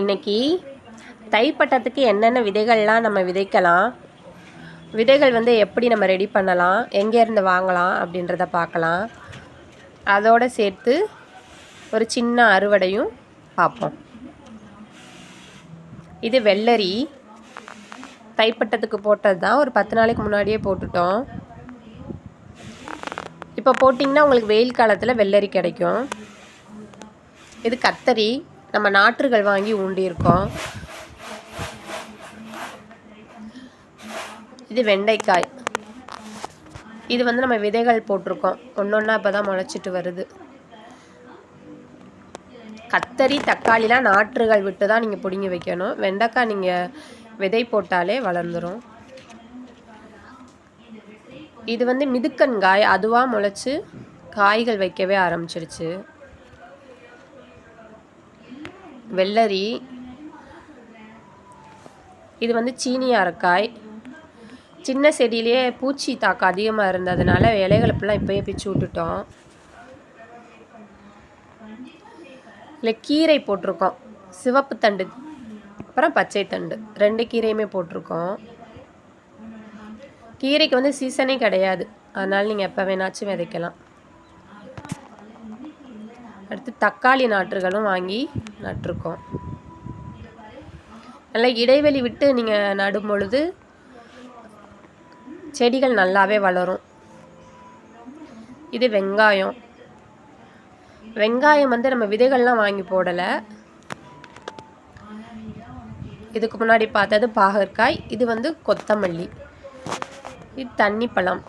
இன்னைக்கு தைப்பட்டத்துக்கு என்னென்ன விதைகள்லாம் நம்ம விதைக்கலாம் விதைகள் வந்து எப்படி நம்ம ரெடி பண்ணலாம் எங்கேருந்து வாங்கலாம் அப்படின்றத பார்க்கலாம். அதோடு சேர்த்து ஒரு சின்ன அறுவடையும் பார்ப்போம். இது வெள்ளரி. தைப்பட்டத்துக்கு போட்டது தான் ஒரு பத்து நாளைக்கு முன்னாடியே போட்டுட்டோம். இப்போ போட்டிங்கன்னா உங்களுக்கு வெயில் காலத்தில் வெள்ளரி கிடைக்கும். இது கத்தரி. நம்ம நாற்றுகள் வாங்கி ஊண்டியிருக்கோம் இது வெண்டைக்காய். இது வந்து நம்ம விதைகள் போட்டிருக்கோம். ஒன்று ஒன்றா இப்போ தான் முளைச்சிட்டு வருது. கத்தரி தக்காளிலாம் நாற்றுகள் விட்டு தான் நீங்கள் பிடுங்கி வைக்கணும். வெண்டைக்காய் நீங்கள் விதை போட்டாலே வளர்ந்துடும் இது வந்து மிதுக்கன்காய். அதுவாக முளைச்சி காய்கள் வைக்கவே ஆரம்பிச்சிருச்சு. வெள்ளரி. இது வந்து சீனி அரைக்காய் சின்ன செடியிலேயே பூச்சி தாக்கம் அதிகமாக இருந்ததுனால இலைகளை இப்போயே பிச்சு விட்டுட்டோம். இல்லை கீரை போட்டிருக்கோம். சிவப்பு தண்டு அப்புறம் பச்சை தண்டு. ரெண்டு கீரையுமே போட்டிருக்கோம். கீரைக்கு வந்து சீசனே கிடையாது. அதனால் நீங்கள் எப்போ வேணாச்சும் விதைக்கலாம். அடுத்து தக்காளி நாற்றுகளும் வாங்கி நட்டிருக்கோம். நல்லா இடைவெளி விட்டு நீங்கள் நடும் பொழுது செடிகள் நல்லாவே வளரும். இது வெங்காயம். வெங்காயம் வந்து நம்ம விதைகள்லாம் வாங்கி போடலை. இதுக்கு முன்னாடி பார்த்தது பாகற்காய் இது வந்து கொத்தமல்லி. இது தண்ணி பழம்.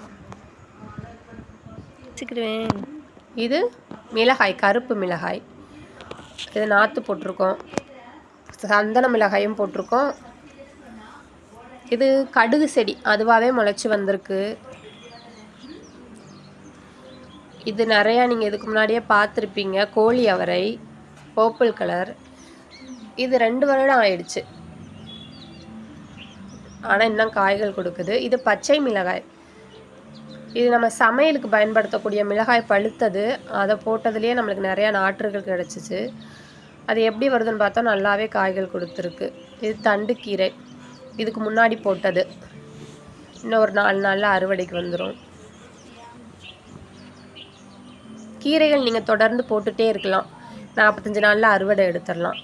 இது மிளகாய் கருப்பு மிளகாய். இது நாற்று போட்டிருக்கோம். சந்தன மிளகாயும் போட்டிருக்கோம். இது கடுகு செடி அதுவாகவே முளைச்சி வந்திருக்கு. இது நிறையா நீங்கள் இதுக்கு முன்னாடியே பார்த்துருப்பீங்க. கோழி அவரை பர்பிள் கலர் இது ரெண்டு வருடம் ஆயிடுச்சு. ஆனால் இன்னும் காய்கள் கொடுக்குது. இது பச்சை மிளகாய். இது நம்ம சமையலுக்கு பயன்படுத்தக்கூடிய மிளகாய் பழுத்தது அதை போட்டதுலேயே நம்மளுக்கு நிறையா நாற்றுகள் கிடச்சிச்சு. அது எப்படி வருதுன்னு பார்த்தா நல்லாவே காய்கள் கொடுத்துருக்கு. இது தண்டுக்கீரை இதுக்கு முன்னாடி போட்டது. இன்னும் ஒரு நாலு நாளில் அறுவடைக்கு வந்துடும் கீரைகள் நீங்கள் தொடர்ந்து போட்டுகிட்டே இருக்கலாம். நாற்பத்தஞ்சு நாளில் அறுவடை எடுத்துடலாம்.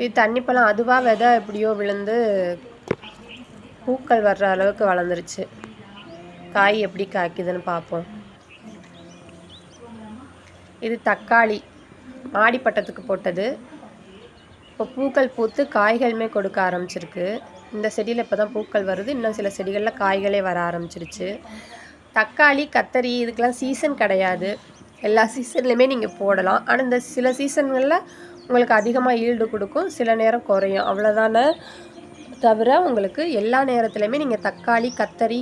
இது தண்ணி பழம் அதுவாக விதை எப்படியோ விழுந்து பூக்கள் வர்ற அளவுக்கு வளர்ந்துருச்சு. காய் எப்படி காய்க்குதுன்னு பார்ப்போம். இது தக்காளி. மாடிப்பட்டத்துக்கு போட்டது. இப்போ பூக்கள் பூத்து காய்களுமே கொடுக்க ஆரம்பிச்சிருக்கு. இந்த செடியில் இப்போ தான் பூக்கள் வருது. இன்னும் சில செடிகளில் காய்களே வர ஆரம்பிச்சிருச்சு. தக்காளி கத்தரி இதுக்கெல்லாம் சீசன் கிடையாது. எல்லா சீசன்லேயுமே நீங்கள் போடலாம். ஆனால் இந்த சில சீசன்களில் உங்களுக்கு அதிகமாக ஈல்டு கொடுக்கும். சில நேரம் குறையும். அவ்வளோதானே தவிர உங்களுக்கு எல்லா நேரத்துலையுமே நீங்கள் தக்காளி கத்தரி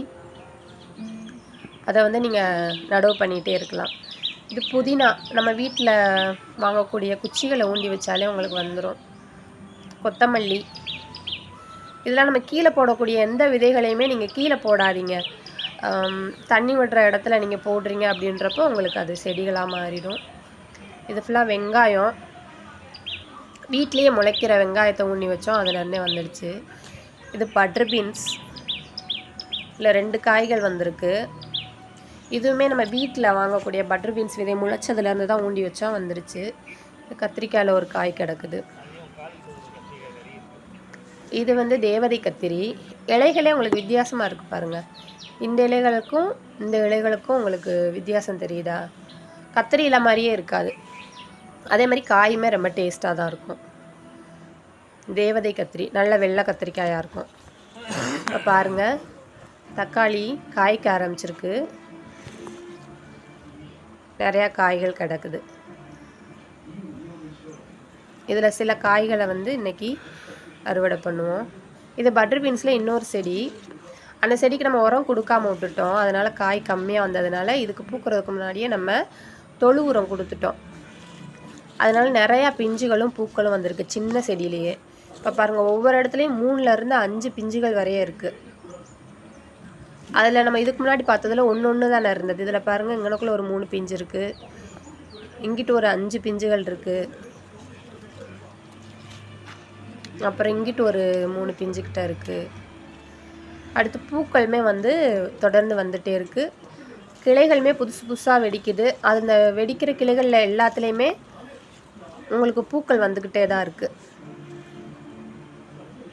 அதை வந்து நீங்கள் நடவு பண்ணிகிட்டே இருக்கலாம். இது புதினா நம்ம வீட்டில் வாங்கக்கூடிய குச்சிகளை ஊண்டி வச்சாலே உங்களுக்கு வந்துடும் கொத்தமல்லி. இதெல்லாம் நம்ம கீழே போடக்கூடிய எந்த விதைகளையுமே நீங்கள் கீழே போடாதீங்க. தண்ணி விடுற இடத்துல நீங்கள் போடுறீங்க அப்படின்றப்போ உங்களுக்கு அது செடிகளாக மாறிடும். இது ஃபுல்லாக வெங்காயம். வீட்லேயே முளைக்கிற வெங்காயத்தை ஊண்ணி வச்சோம் அதுலேருந்தே வந்துடுச்சு. இது பட்டர் பீன்ஸ் இல்லை ரெண்டு காய்கள் வந்திருக்கு. இதுவுமே நம்ம வீட்டில் வாங்கக்கூடிய பட்டர் பீன்ஸ் விதை முளைச்சதுலேருந்து தான் ஊண்டி வச்சா வந்துருச்சு. கத்திரிக்காயில் ஒரு காய் கிடக்குது. இது வந்து தேவதை கத்திரி. இலைகளே உங்களுக்கு வித்தியாசமாக இருக்குது பாருங்கள் இந்த இலைகளுக்கும் இந்த இலைகளுக்கும் உங்களுக்கு வித்தியாசம் தெரியுதா? கத்திரி மாதிரியே இருக்காது. அதே மாதிரி காயுமே ரொம்ப டேஸ்ட்டாக தான் இருக்கும். தேவதை கத்திரி நல்ல வெள்ளை கத்திரிக்காயாக இருக்கும். இப்போ பாருங்கள் தக்காளி காய்க்க ஆரம்பிச்சிருக்கு. நிறையா காய்கள் கிடக்குது. இதில் சில காய்களை வந்து இன்றைக்கி அறுவடை பண்ணுவோம். இது பட்டர் பீன்ஸில் இன்னொரு செடி. அந்த செடிக்கு நம்ம உரம் கொடுக்காம விட்டுட்டோம். அதனால் காய் கம்மியாக வந்ததுனால இதுக்கு பூக்கிறதுக்கு முன்னாடியே நம்ம தொழு உரம் கொடுத்துட்டோம். அதனால் நிறையா பிஞ்சுகளும் பூக்களும் வந்திருக்கு சின்ன செடியிலேயே. இப்போ பாருங்கள் ஒவ்வொரு இடத்துலையும் மூணுலேருந்து அஞ்சு பிஞ்சுகள் வரைய இருக்குது அதில் நம்ம இதுக்கு முன்னாடி பார்த்ததில் ஒன்று ஒன்று தானே இருந்தது. இதில் பாருங்கள் இங்கனக்குள்ளே ஒரு மூணு பிஞ்சு இருக்குது இங்கிட்டு ஒரு அஞ்சு பிஞ்சுகள் இருக்குது அப்புறம் இங்கிட்டு ஒரு மூணு பிஞ்சுக்கிட்ட இருக்குது அடுத்து பூக்களுமே வந்து தொடர்ந்து வந்துகிட்டே இருக்குது கிளைகளுமே புதுசு புதுசாக வெடிக்குது. அது அந்த வெடிக்கிற கிளைகளில் எல்லாத்துலேயுமே உங்களுக்கு பூக்கள் வந்துக்கிட்டே தான் இருக்குது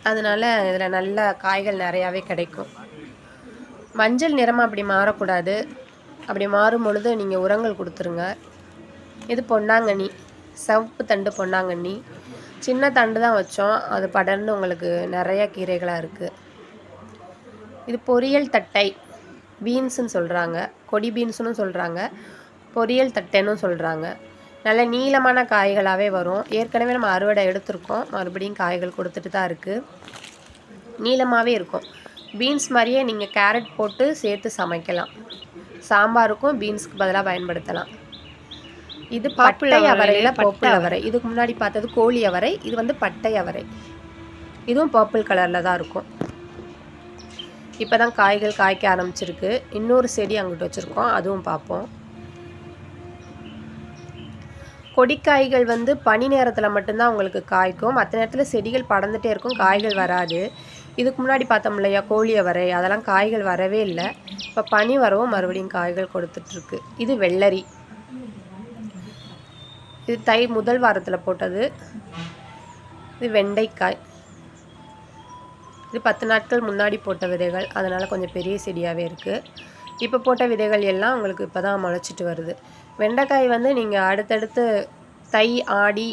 அதனால் இதில் நல்ல காய்கள் நிறையாவே கிடைக்கும். மஞ்சள் நிறமாக அப்படி மாறக்கூடாது. அப்படி மாறும் பொழுது நீங்கள் உரங்கள் கொடுத்துருங்க. இது பொன்னாங்கண்ணி சிவப்பு தண்டு பொன்னாங்கண்ணி. சின்ன தண்டு தான் வச்சோம். அது படர்ந்து உங்களுக்கு நிறைய கீரைகளாக இருக்குது இது பொரியல் தட்டை பீன்ஸுன்னு சொல்கிறாங்க கொடி பீன்ஸுன்னு சொல்கிறாங்க பொரியல் தட்டைன்னு சொல்கிறாங்க நல்ல நீளமான காய்களாகவே வரும். ஏற்கனவே நம்ம அறுவடை எடுத்திருக்கோம். மறுபடியும் காய்கள் கொடுத்துட்டு தான் இருக்குது நீளமாகவே இருக்கும். பீன்ஸ் மாதிரியே நீங்கள் கேரட் போட்டு சேர்த்து சமைக்கலாம். சாம்பாருக்கும் பீன்ஸ்க்கு பதிலாக பயன்படுத்தலாம். இது பட்டை அவரையில் பப்பை அவரை. இதுக்கு முன்னாடி பார்த்தது கோழி அவரை. இது வந்து பட்டை அவரை. இதுவும் பர்பிள் கலரில் தான் இருக்கும். இப்போ தான் காய்கள் காய்க்க ஆரம்பிச்சிருக்கு. இன்னொரு செடி அங்கிட்டு வச்சுருக்கோம். அதுவும் பார்ப்போம். கொடிக்காய்கள் வந்து பனி நேரத்தில் மட்டும்தான் உங்களுக்கு காய்க்கும். மற்ற நேரத்தில் செடிகள் படர்ந்துட்டே இருக்கும் காய்கள் வராது. இதுக்கு முன்னாடி பார்த்தோம் இல்லையா கோழி அவரை அதெல்லாம் காய்கள் வரவே இல்லை. இப்போ பனி வரவும் மறுபடியும் காய்கள் கொடுத்துட்ருக்கு. இது வெள்ளரி. இது தை முதல் வாரத்தில் போட்டது. இது வெண்டைக்காய். இது பத்து நாட்கள் முன்னாடி போட்ட விதைகள். அதனால் கொஞ்சம் பெரிய செடியாகவே இருக்குது இப்போ போட்ட விதைகள் எல்லாம் உங்களுக்கு இப்போ தான் முளைச்சிட்டு வருது. வெண்டைக்காய் வந்து நீங்கள் அடுத்தடுத்து தை ஆடி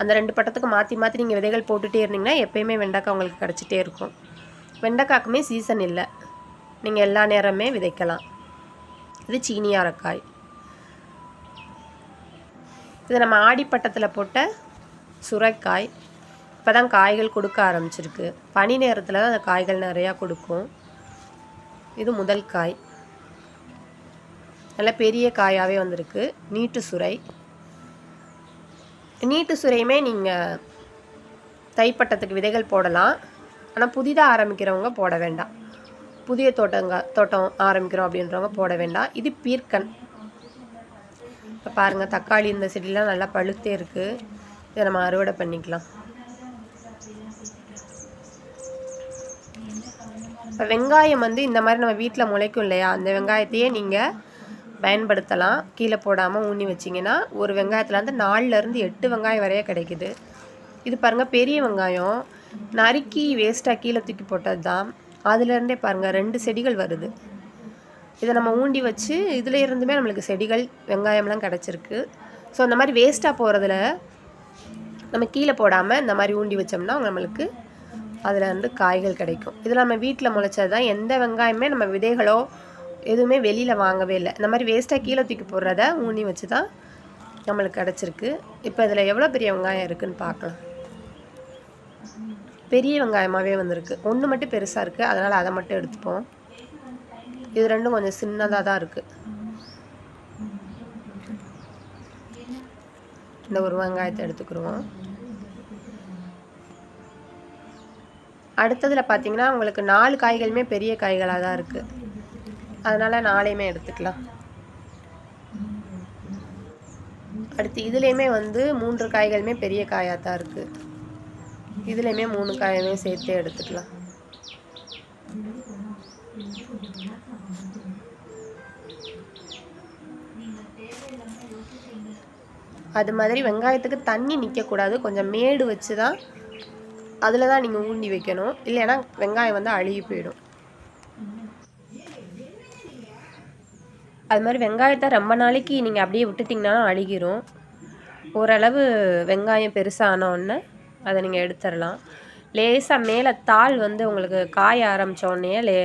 அந்த ரெண்டு பட்டத்துக்கு மாற்றி மாற்றி நீங்கள் விதைகள் போட்டுகிட்டே இருந்தீங்கன்னா எப்பயுமே வெண்டைக்காய் உங்களுக்கு கிடச்சிட்டே இருக்கும். வெண்டைக்காய்க்குமே சீசன் இல்லை. நீங்கள் எல்லா நேரமே விதைக்கலாம். இது சீனியாரக்காய் இது நம்ம ஆடிப்பட்டத்தில் போட்ட சுரைக்காய். இப்போ தான் காய்கள் கொடுக்க ஆரம்பிச்சிருக்கு. பனி நேரத்தில் தான் அந்த காய்கள் நிறையா கொடுக்கும். இது முதல் காய். நல்ல பெரிய காயாகவே வந்திருக்கு. நீட்டு சுரை. நீட்டு சுரையுமே நீங்கள் தைப்பட்டத்துக்கு விதைகள் போடலாம். ஆனால் புதிதாக ஆரம்பிக்கிறவங்க போட வேண்டாம். புதிய தோட்டங்க தோட்டம் ஆரம்பிக்கிறோம் அப்படின்றவங்க போட வேண்டாம். இது பீர்க்கன். இப்போ பாருங்கள் தக்காளி இந்த செடியெலாம் நல்லா பழுத்தே இருக்குது இதை நம்ம அறுவடை பண்ணிக்கலாம். இப்போ வெங்காயம் வந்து இந்த மாதிரி நம்ம வீட்டில் முளைக்கும் இல்லையா? அந்த வெங்காயத்தையே நீங்கள் பயன்படுத்தலாம். கீழே போடாமல் ஊனி வச்சிங்கன்னா ஒரு வெங்காயத்தில் வந்து நாலுலேருந்து எட்டு வெங்காயம் வரைய கிடைக்குது. இது பாருங்கள் பெரிய வெங்காயம். நறுக்கி வேஸ்ட்டாக கீழே தூக்கி போட்டது தான் அதுலேருந்தே பாருங்கள் ரெண்டு செடிகள் வருது. இதை நம்ம ஊண்டி வச்சு இதில் இருந்துமே நம்மளுக்கு செடிகள் வெங்காயம்லாம் கிடச்சிருக்கு. ஸோ அந்த மாதிரி வேஸ்ட்டாக போகிறதுல நம்ம கீழே போடாமல் இந்த மாதிரி ஊண்டி வச்சோம்னா நம்மளுக்கு அதில் வந்து காய்கள் கிடைக்கும். இதில் நம்ம வீட்டில் முளைச்சது தான் எந்த வெங்காயமே நம்ம விதைகளோ எதுவுமே வெளியில் வாங்கவே இல்லை. இந்த மாதிரி வேஸ்ட்டாக கீழே தூக்கி போடுறத ஊனி வச்சு தான் நம்மளுக்கு கிடச்சிருக்கு. இப்போ இதில் எவ்வளோ பெரிய வெங்காயம் இருக்குதுன்னு பார்க்கலாம். பெரிய வெங்காயமாகவே வந்திருக்கு. ஒன்று மட்டும் பெருசாக இருக்குது அதனால் அதை மட்டும் எடுத்துப்போம். இது ரெண்டும் கொஞ்சம் சின்னதாக தான் இருக்குது இந்த ஒரு வெங்காயத்தை எடுத்துக்கிடுவோம் அடுத்ததில் பார்த்தீங்கன்னா உங்களுக்கு நாலு காய்களுமே பெரிய காய்களாக தான் இருக்குது அதனால் நாளையுமே எடுத்துக்கலாம். அடுத்து இதுலேயுமே வந்து மூன்று காய்களுமே பெரிய காயாக தான் இருக்குது இதுலேயுமே மூணு காயுமே சேர்த்து எடுத்துக்கலாம். அது மாதிரி வெங்காயத்துக்கு தண்ணி நிற்கக்கூடாது கொஞ்சம் மேடு வச்சு தான் அதில் தான் நீங்கள் ஊண்டி வைக்கணும். இல்லைன்னா வெங்காயம் வந்து அழுகி போயிடும். அது மாதிரி வெங்காயத்தை ரொம்ப நாளைக்கு நீங்கள் அப்படியே விட்டுட்டிங்கனாலும் அழுகிரும். ஓரளவு வெங்காயம் பெருசானோடனே அதை நீங்கள் எடுத்துடலாம். லேசாக மேலே தாள் வந்து உங்களுக்கு காய ஆரம்பித்தோடனே லே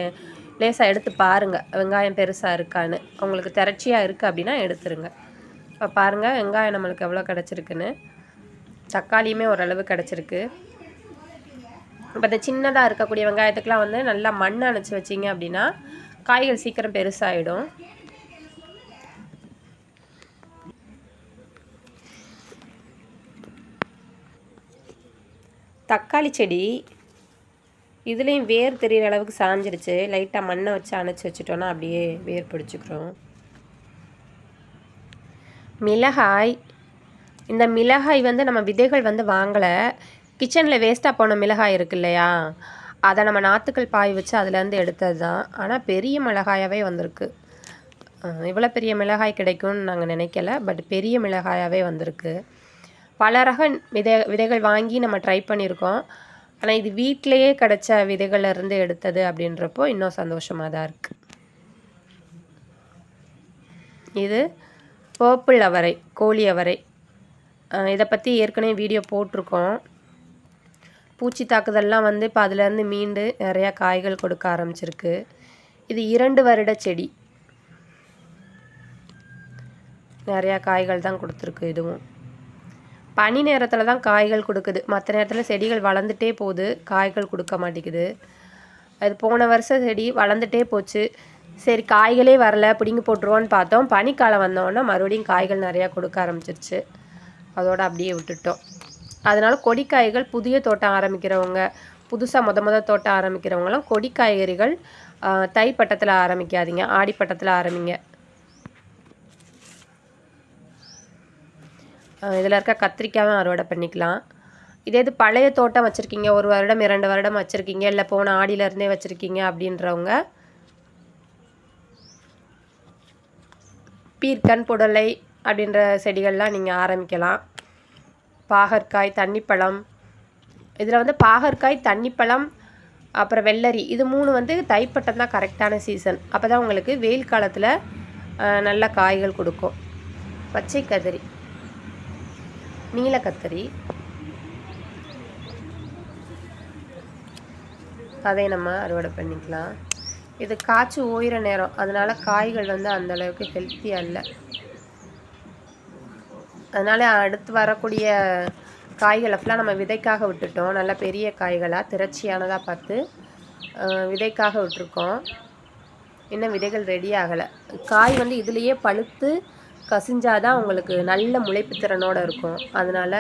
லேசாக எடுத்து பாருங்கள் வெங்காயம் பெருசாக இருக்கான்னு. உங்களுக்கு திரட்சியாக இருக்குது அப்படின்னா எடுத்துருங்க. இப்போ பாருங்கள் வெங்காயம் நம்மளுக்கு எவ்வளோ கிடச்சிருக்குன்னு. தக்காளியுமே ஓரளவு கிடச்சிருக்கு. இப்போ இந்த சின்னதாக இருக்கக்கூடிய வெங்காயத்துக்கெலாம் வந்து நல்லா மண் அணைச்சி வச்சிங்க அப்படின்னா காய்கள் சீக்கிரம் பெருசாகிடும் தக்காளி செடி இதுலேயும் வேர் தெரிகிற அளவுக்கு சாஞ்சிருச்சு. லைட்டாக மண்ணை வச்சு அணைச்சி வச்சுட்டோன்னா அப்படியே வேர் பிடிச்சிக்கிறோம். மிளகாய். இந்த மிளகாய் வந்து நம்ம விதைகள் வந்து வாங்கலை. கிச்சனில் வேஸ்ட்டாக போன மிளகாய் இருக்கு இல்லையா? அதை நம்ம நாற்றுக்கள் பாய் வச்சு அதுலேருந்து எடுத்தது தான் ஆனால் பெரிய மிளகாயாகவே வந்திருக்கு. இவ்வளோ பெரிய மிளகாய் கிடைக்கும்னு நாங்கள் நினைக்கல. பட் பெரிய மிளகாயாகவே வந்திருக்கு. பல ரக விதை விதைகள் வாங்கி நம்ம ட்ரை பண்ணியிருக்கோம். ஆனால் இது வீட்டிலையே கிடச்ச விதைகள்ல இருந்து எடுத்தது அப்படின்றப்போ இன்னும் சந்தோஷமாக தான் இருக்குது இது பர்பிள் அவரை கோழி அவரை. இதை பற்றி ஏற்கனவே வீடியோ போட்டிருக்கோம். பூச்சி தாக்குதல்லாம் வந்து இப்போ அதுலேருந்து மீண்டு நிறையா காய்கள் கொடுக்க ஆரம்பிச்சிருக்கு. இது இரண்டு வருட செடி. நிறையா காய்கள் தான் கொடுத்துருக்கு இதுவும். பனி நேரத்தில் தான் காய்கள் கொடுக்குது. மற்ற நேரத்தில் செடிகள் வளர்ந்துட்டே போகுது. காய்கள் கொடுக்க மாட்டேங்குது. அது போன வருஷம் செடி வளர்ந்துட்டே போச்சு. சரி காய்களே வரல பிடுங்கி போட்டுருவோன்னு பார்த்தோம். பனிக்காலம் வந்தோன்னா மறுபடியும் காய்கள் நிறையா கொடுக்க ஆரம்பிச்சிருச்சு. அதோடு அப்படியே விட்டுட்டோம். அதனால் கொடிக்காய்கள் புதிய தோட்டம் ஆரம்பிக்கிறவங்க புதுசாக முத முத தோட்டம் ஆரம்பிக்கிறவங்களாம் கொடி காய்கறிகள் தை பட்டத்தில் ஆரம்பிக்காதீங்க ஆடி பட்டத்தில் ஆரம்பிங்க. இதில் இருக்க கத்திரிக்காயும் அறுவடை பண்ணிக்கலாம். இதே இது பழைய தோட்டம் வச்சுருக்கீங்க ஒரு வருடம் இரண்டு வருடம் வச்சுருக்கீங்க இல்லை போன ஆடியிலேருந்தே வச்சுருக்கீங்க அப்படின்றவங்க பீர்க்கன் புடலை அப்படின்ற செடிகள்லாம் நீங்கள் ஆரம்பிக்கலாம். பாகற்காய் தண்ணிப்பழம். இதில் வந்து பாகற்காய் தண்ணிப்பழம் அப்புறம் வெள்ளரி இது மூணு வந்து தைப்பட்டம் தான் கரெக்டான சீசன். அப்போ தான் உங்களுக்கு வெயில் காலத்தில் நல்ல காய்கள் கொடுக்கும். பச்சை கதிரி. நீல கத்தரி அதை நம்ம அறுவடை பண்ணிக்கலாம். இது காய்ச்சி ஓயிற நேரம். அதனால காய்கள் வந்து அந்த அளவுக்கு ஹெல்த்தியாக இல்லை அதனால அடுத்து வரக்கூடிய காய்களை ஃபுல்லாக நம்ம விதைக்காக விட்டுட்டோம். நல்ல பெரிய காய்களாக திரட்சியானதாக பார்த்து அஹ், விதைக்காக விட்டுருக்கோம். இன்னும் விதைகள் ரெடி ஆகலை. காய் வந்து இதுலேயே பழுத்து கசிஞ்சாதான் உங்களுக்கு நல்ல முளைப்பு திறனோடு இருக்கும். அதனால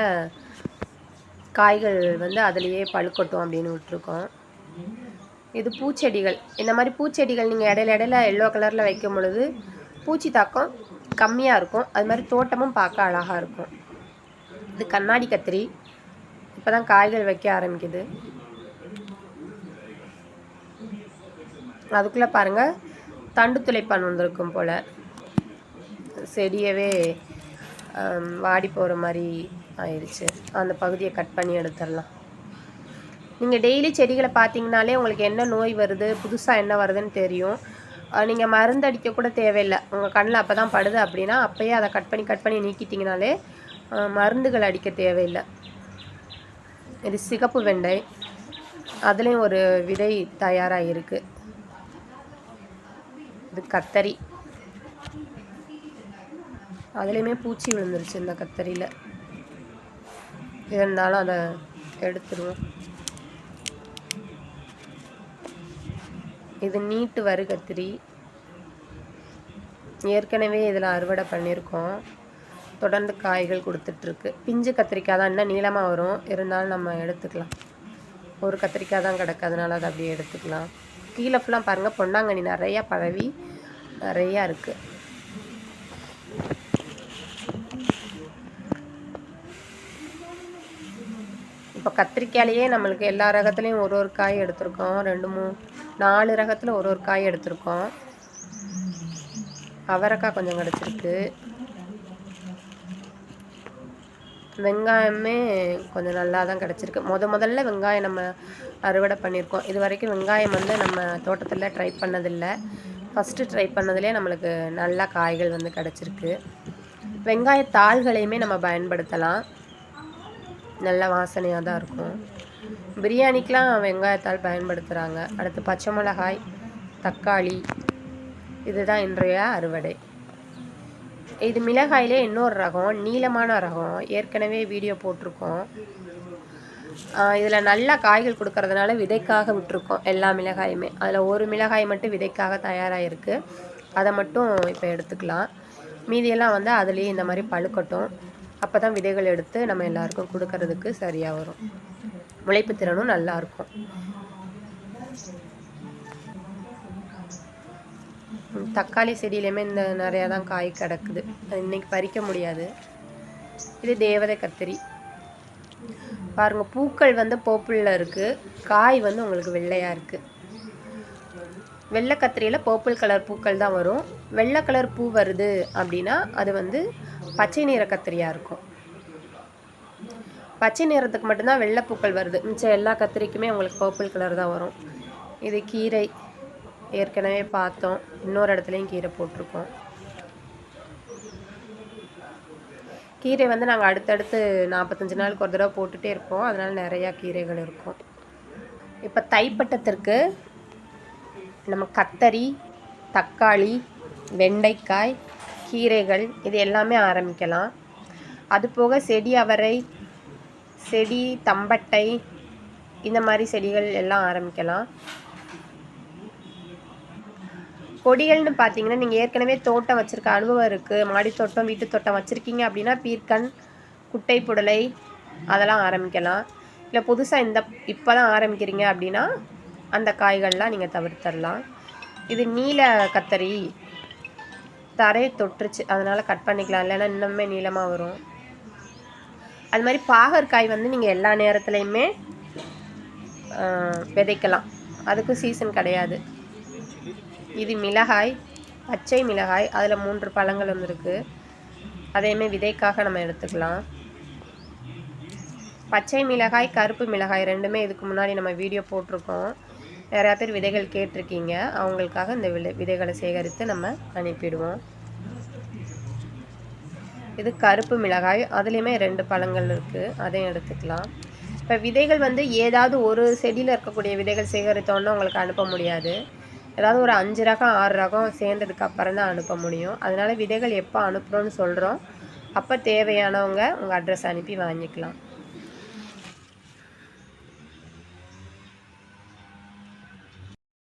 காய்கள் வந்து அதுலேயே பழுக்கட்டும் அப்படின்னு விட்டுருக்கோம். இது பூச்செடிகள். இந்த மாதிரி பூச்செடிகள் நீங்கள் இடையில இடையில எல்லோ கலரில் வைக்கும் பொழுது பூச்சி தாக்கம் கம்மியாக இருக்கும். அது மாதிரி தோட்டமும் பார்க்க அழகாக இருக்கும். இது கண்ணாடி கத்திரி. இப்போ தான் காய்கள் வைக்க ஆரம்பிக்குது. அதுக்குள்ளே பாருங்கள் தண்டு துளைப்பான் வந்திருக்கும் போல். செடியவே வாடி போகிற மாதிரி ஆயிடுச்சு அந்த பகுதியை கட் பண்ணி எடுத்துடலாம் நீங்கள் டெய்லி செடிகளை பார்த்தீங்கனாலே உங்களுக்கு என்ன நோய் வருது புதுசாக என்ன வருதுன்னு தெரியும். நீங்கள் மருந்து அடிக்க கூட தேவையில்லை. உங்கள் கண்ணில் அப்போ தான் படுது அப்படின்னா அப்போயே அதை கட் பண்ணி கட் பண்ணி நீக்கிட்டிங்கனாலே மருந்துகள் அடிக்க தேவையில்லை. இது சிகப்பு வெண்டை. அதுலேயும் ஒரு விதை தயாராக இருக்குது இது கத்தரி. அதுலேயுமே பூச்சி விழுந்துருச்சு இந்த கத்தரியில். இருந்தாலும் அதை எடுத்துருவோம். இது நீட்டு வரு கத்திரி. ஏற்கனவே இதில் அறுவடை பண்ணியிருக்கோம் தொடர்ந்து காய்கள் கொடுத்துட்ருக்கு. பிஞ்சு கத்திரிக்காய் தான் இன்னும் நீளமாக வரும். இருந்தாலும் நம்ம எடுத்துக்கலாம். ஒரு கத்திரிக்காய் தான் கிடக்கு. அதனால் அதை அப்படியே எடுத்துக்கலாம். கீழே ஃபுல்லாக பாருங்கள் பொன்னாங்கண்ணி நிறையா பரவி நிறையா இருக்குது இப்போ கத்திரிக்காயிலேயே நம்மளுக்கு எல்லா ரகத்துலேயும் ஒரு ஒரு காய் எடுத்திருக்கோம். ரெண்டு மூணு நாலு ரகத்தில் ஒரு ஒரு காய் எடுத்திருக்கோம். அவரைக்காய் கொஞ்சம் கிடச்சிருக்கு. வெங்காயமே கொஞ்சம் நல்லா தான் கிடச்சிருக்கு. முத முதல்ல வெங்காயம் நம்ம அறுவடை பண்ணியிருக்கோம். இது வரைக்கும் வெங்காயம் வந்து நம்ம தோட்டத்தில் ட்ரை பண்ணதில்லை. ஃபஸ்ட்டு ட்ரை பண்ணதுலேயே நம்மளுக்கு நல்லா காய்கள் வந்து கிடச்சிருக்கு. வெங்காய தாள்களையுமே நம்ம பயன்படுத்தலாம். நல்ல வாசனையாக தான் இருக்கும். பிரியாணிக்கெலாம் வெங்காயத்தால் பயன்படுத்துகிறாங்க அடுத்து பச்சை மிளகாய் தக்காளி இதுதான் இன்றைய அறுவடை. இது மிளகாயிலே இன்னொரு ரகம் நீளமான ரகம். ஏற்கனவே வீடியோ போட்டிருக்கோம். இதில் நல்லா காய்கள் கொடுக்கறதுனால விதைக்காக விட்டுருக்கோம் எல்லா மிளகாயுமே. அதில் ஒரு மிளகாய் மட்டும் விதைக்காக தயாராக இருக்குது அதை மட்டும் இப்போ எடுத்துக்கலாம். மீதியெல்லாம் வந்து அதுலேயே இந்த மாதிரி பழுக்கட்டும். அப்போ தான் விதைகள் எடுத்து நம்ம எல்லாருக்கும் கொடுக்கறதுக்கு சரியாக வரும். முளைப்பு திறனும் நல்லா இருக்கும். தக்காளி செடியிலையுமே இந்த நிறையா தான் காய் கிடக்குது. அது இன்னைக்கு பறிக்க முடியாது. இது தேவதை கத்திரி. பாருங்கள் பூக்கள் வந்து போப்புளில் இருக்குது காய் வந்து உங்களுக்கு வெள்ளையாக இருக்குது வெள்ளை கத்திரியில் போப்புள் கலர் பூக்கள் தான் வரும். வெள்ளை கலர் பூ வருது அப்படின்னா அது வந்து பச்சை நிற கத்திரியாக இருக்கும். பச்சை நிறத்துக்கு மட்டும்தான் வெள்ளைப்பூக்கள் வருது. மிச்சம் எல்லா கத்திரிக்குமே உங்களுக்கு பர்பிள் கலர் தான் வரும். இது கீரை. ஏற்கனவே பார்த்தோம். இன்னொரு இடத்துலையும் கீரை போட்டிருக்கோம். கீரை வந்து நாங்கள் அடுத்தடுத்து நாற்பத்தஞ்சு நாளுக்கு ஒரு தடவை போட்டுகிட்டே இருப்போம். அதனால் நிறையா கீரைகள் இருக்கும். இப்போ தைப்பட்டத்திற்கு நம்ம கத்தரி தக்காளி வெண்டைக்காய் கீரைகள் இது எல்லாமே ஆரம்பிக்கலாம். அது போக செடி அவரை செடி தம்பட்டை இந்த மாதிரி செடிகள் எல்லாம் ஆரம்பிக்கலாம். கொடிகள்னு பார்த்தீங்கன்னா நீங்கள் ஏற்கனவே தோட்டம் வச்சுருக்க அனுபவம் இருக்குது மாடி தோட்டம் வீட்டு தோட்டம் வச்சுருக்கீங்க அப்படின்னா பீர்க்கன் குட்டை புடலை அதெல்லாம் ஆரம்பிக்கலாம். இல்லை புதுசாக இந்த இப்போ தான் ஆரம்பிக்கிறீங்க அப்படின்னா அந்த காய்கள்லாம் நீங்கள் தவிர்த்தரலாம். இது நீல கத்தரி தரையை தொட்டுருச்சு. அதனால் கட் பண்ணிக்கலாம். இல்லைன்னா இன்னுமே நீளமாக வரும். அது மாதிரி பாகற்காய் வந்து நீங்கள் எல்லா நேரத்துலையுமே விதைக்கலாம். அதுக்கும் சீசன் கிடையாது. இது மிளகாய் பச்சை மிளகாய் அதில் மூன்று பழங்கள் வந்துருக்கு அதையுமே விதைக்காக நம்ம எடுத்துக்கலாம். பச்சை மிளகாய் கருப்பு மிளகாய் ரெண்டுமே இதுக்கு முன்னாடி நம்ம வீடியோ போட்டிருக்கோம். நிறையா பேர் விதைகள் கேட்டிருக்கீங்க. அவங்களுக்காக இந்த விதை விதைகளை சேகரித்து நம்ம அனுப்பிடுவோம். இது கருப்பு மிளகாய். அதுலேயுமே ரெண்டு பழங்கள் இருக்குது அதையும் எடுத்துக்கலாம். இப்போ விதைகள் வந்து ஏதாவது ஒரு செடியில் இருக்கக்கூடிய விதைகள் சேகரித்தோன்னு உங்களுக்கு அனுப்ப முடியாது. ஏதாவது ஒரு அஞ்சு ரகம் ஆறு ரகம் சேர்ந்ததுக்கு அப்புறம் தான் அனுப்ப முடியும். அதனால் விதைகள் எப்போ அனுப்புகிறோன்னு சொல்கிறோம் அப்போ தேவையானவங்க உங்கள் அட்ரஸ் அனுப்பி வாங்கிக்கலாம்.